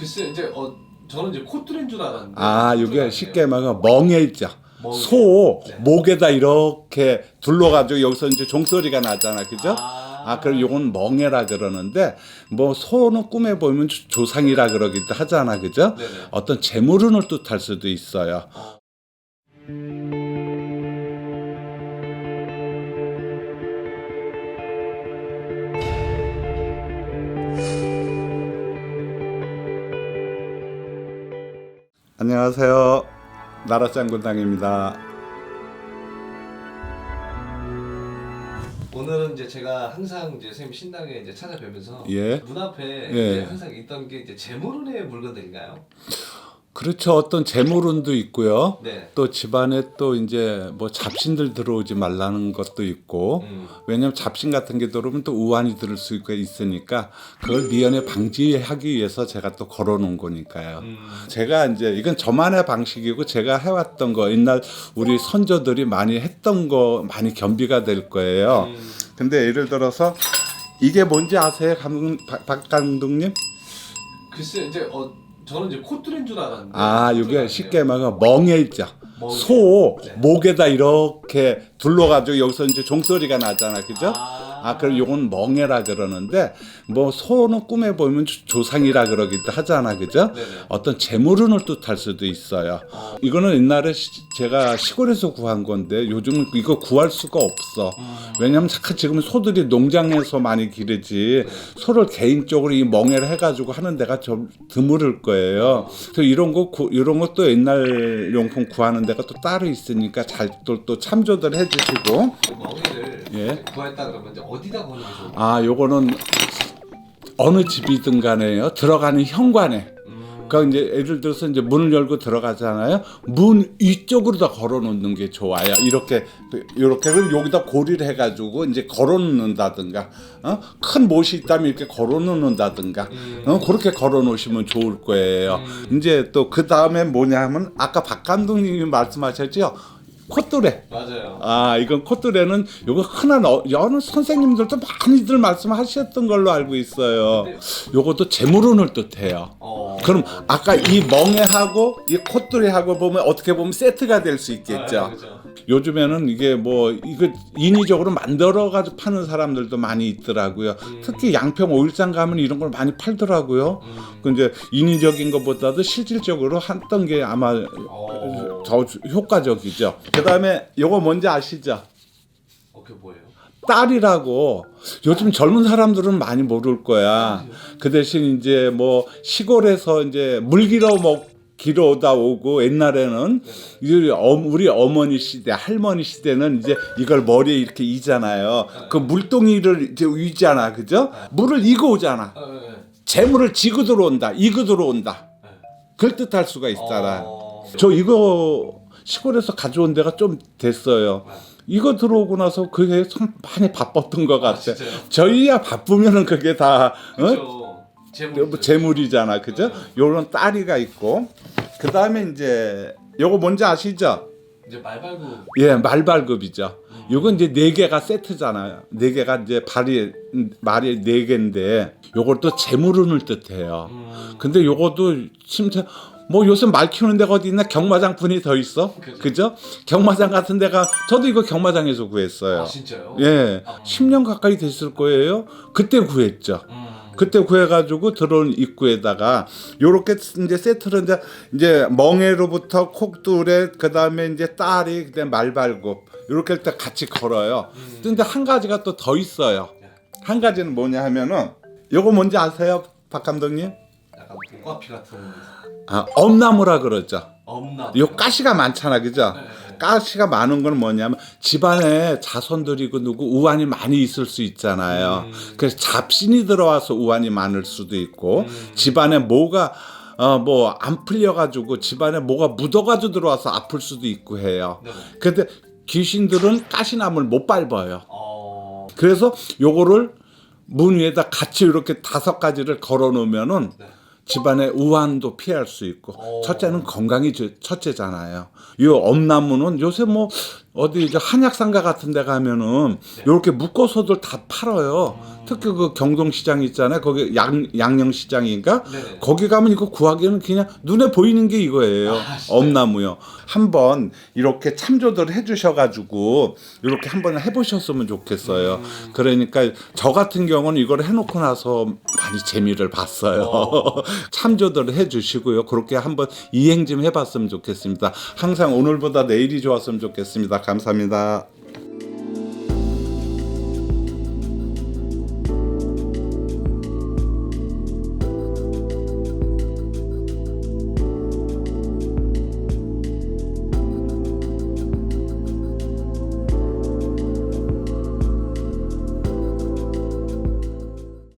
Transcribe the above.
글쎄 이제 어 저는 이제 코뚜레인 줄 알았는데. 아, 이게 아니에요? 쉽게 말하면 멍에죠. 멍에. 소 네. 목에다 이렇게 둘러가지고 여기서 이제 종소리가 나잖아, 그죠? 아, 아, 그럼 요건 멍해라 그러는데 뭐 소는 꿈에 보면 조- 조상이라 그러기도 하잖아, 그죠? 네네. 어떤 재물운을 뜻할 수도 있어요. 안녕하세요. 나라짱군당입니다. 오늘은 이제 제가 항상 이제 선생님 신당에 이제 찾아뵈면서 예. 문 앞에 예. 이제 항상 있던 게 이제 재물운의 물건들인가요? 그렇죠. 어떤 재물운도 있고요. 네. 또 집안에 또 이제 뭐 잡신들 들어오지 말라는 것도 있고 음. 왜냐면 잡신 같은 게 들어오면 또 우환이 들을 수 있으니까 그걸 미연에 방지하기 위해서 제가 또 걸어놓은 거니까요. 음. 제가 이제 이건 저만의 방식이고 제가 해왔던 거 옛날 우리 선조들이 많이 했던 거 많이 겸비가 될 거예요. 음. 근데 예를 들어서 이게 뭔지 아세요, 감독, 박, 박 감독님? 글쎄 이제 어 저는 이제 코뚜레인 줄 알았는데. 아, 이게? 쉽게 말하면 멍에죠. 멍에. 소 네. 목에다 이렇게 둘러가지고 여기서 이제 종소리가 나잖아, 그죠? 아, 아, 그럼 요건 멍해라 그러는데 뭐 소는 꿈에 보면 조- 조상이라 그러기도 하잖아, 그죠? 네네. 어떤 재물운을 뜻할 수도 있어요. 어. 이거는 옛날에 시- 제가 시골에서 구한 건데 요즘은 이거 구할 수가 없어. 음. 왜냐면 지금 소들이 농장에서 많이 기르지 소를 개인적으로 이 멍해를 해가지고 하는 데가 좀 드물을 거예요. 그래서 이런 거 구, 이런 것도 옛날 용품 구하는 데가 또 따로 있으니까 잘또 또 참조들 해주시고. 그 멍이를 예. 구했다 그러면 어디다 거는 게 좋을까요? 아, 요거는 어느 집이든 간에요. 들어가는 현관에. 음. 그러니까 이제 예를 들어서 이제 문을 열고 들어가잖아요. 문 위쪽으로 다 걸어 놓는 게 좋아요. 이렇게 이렇게 그럼 여기다 고리를 해 가지고 이제 걸어 놓는다든가. 어? 큰 못이 있다면 이렇게 걸어 놓는다든가. 어? 그렇게 걸어 놓으시면 좋을 거예요. 이제 또 그다음에 뭐냐 하면 아까 박 감독님이 말씀하셨죠. 콧뚜레. 맞아요. 아, 이건 콧뚜레는 요거 흔한 어, 여느 선생님들도 많이들 말씀하셨던 걸로 알고 있어요. 요것도 재물운을 뜻해요. 어. 그럼 아까 이 멍에하고 이 콧뚜레하고 보면 어떻게 보면 세트가 될수 아, 있겠죠. 그렇죠. 요즘에는 이게 뭐 이거 인위적으로 만들어 가지고 파는 사람들도 많이 있더라고요. 특히 양평 오일장 가면 이런 걸 많이 팔더라고요. 음. 그 이제 인위적인 것보다도 실질적으로 했던 게 아마 어. 더 효과적이죠. 그다음에 요거 뭔지 아시죠? 어, 그게 뭐예요? 딸이라고 요즘 젊은 사람들은 많이 모를 거야. 그 대신 이제 뭐 시골에서 이제 물기러 먹 오다 오고 옛날에는 우리 어머니 시대, 할머니 시대는 이제 이걸 머리에 이렇게 이잖아요. 그 물동이를 이제 위잖아, 그죠? 물을 이고 오잖아. 어, 예, 예. 재물을 지고 들어온다, 이고 들어온다. 그걸 뜻할 수가 있잖아. 어. 저 이거 시골에서 가져온 데가 좀 됐어요. 이거 들어오고 나서 그게 참 많이 바빴던 것 같아. 진짜요? 저희야 바쁘면은 그게 다 어? 재물. 뭐 재물이잖아, 그죠? 요런 딸이가 있고 그 다음에 이제 요거 뭔지 아시죠? 이제 말발굽. 예, 말발급이죠. 요건 이제 네 개가 세트잖아요. 네 개가 이제 발이 음, 말이 네 개인데 요걸 또 재물운을 뜻해요. 음. 근데 요것도 진짜 뭐 요새 말 키우는 데가 어디 있나 경마장 분이 더 있어 그죠. 그죠 경마장 같은 데가 저도 이거 경마장에서 구했어요 아, 진짜요? 예 아. 10년 가까이 됐을 거예요 그때 구했죠 음. 그때 구해가지고 들어온 입구에다가 요렇게 이제 세트를 이제 이제 멍에로부터 콕뚜레 그 다음에 이제 딸이 그다음 말발굽 요렇게 일단 같이 걸어요. 음. 근데 한 가지가 또 더 있어요. 한 가지는 뭐냐 하면은 요거 뭔지 아세요, 박 감독님? 약간 모가피 같은 아, 엄나무라 그러죠. 엄나. 요 가시가 많잖아, 그죠? 네, 네. 가시가 많은 건 뭐냐면 집안에 자손들이고 누구 우환이 많이 있을 수 있잖아요. 음. 그래서 잡신이 들어와서 우환이 많을 수도 있고 음. 집안에 뭐가 어 뭐 안 풀려가지고 집안에 뭐가 묻어가지고 들어와서 아플 수도 있고 해요. 네. 근데 귀신들은 가시나무를 못 밟아요. 어. 그래서 요거를 문 위에다 같이 이렇게 다섯 가지를 걸어 놓으면은 네. 집안의 우환도 피할 수 있고 어. 첫째는 건강이 저- 첫째잖아요. 이 엄나무는 요새 뭐 어디 이제 한약상가 같은 데 가면은 이렇게 묶어서들 다 팔아요. 특히 그 경동시장 있잖아요. 거기 양, 양령시장인가? 네네. 거기 가면 이거 구하기는 그냥 눈에 보이는 게 이거예요. 아? 엄나무요. 한번 이렇게 참조들 해주셔가지고 이렇게 한번 해보셨으면 좋겠어요. 음. 그러니까 저 같은 경우는 이걸 해놓고 나서 많이 재미를 봤어요. 어. 참조들 해주시고요. 그렇게 한번 이행 좀 해봤으면 좋겠습니다. 항상 오늘보다 내일이 좋았으면 좋겠습니다. 감사합니다.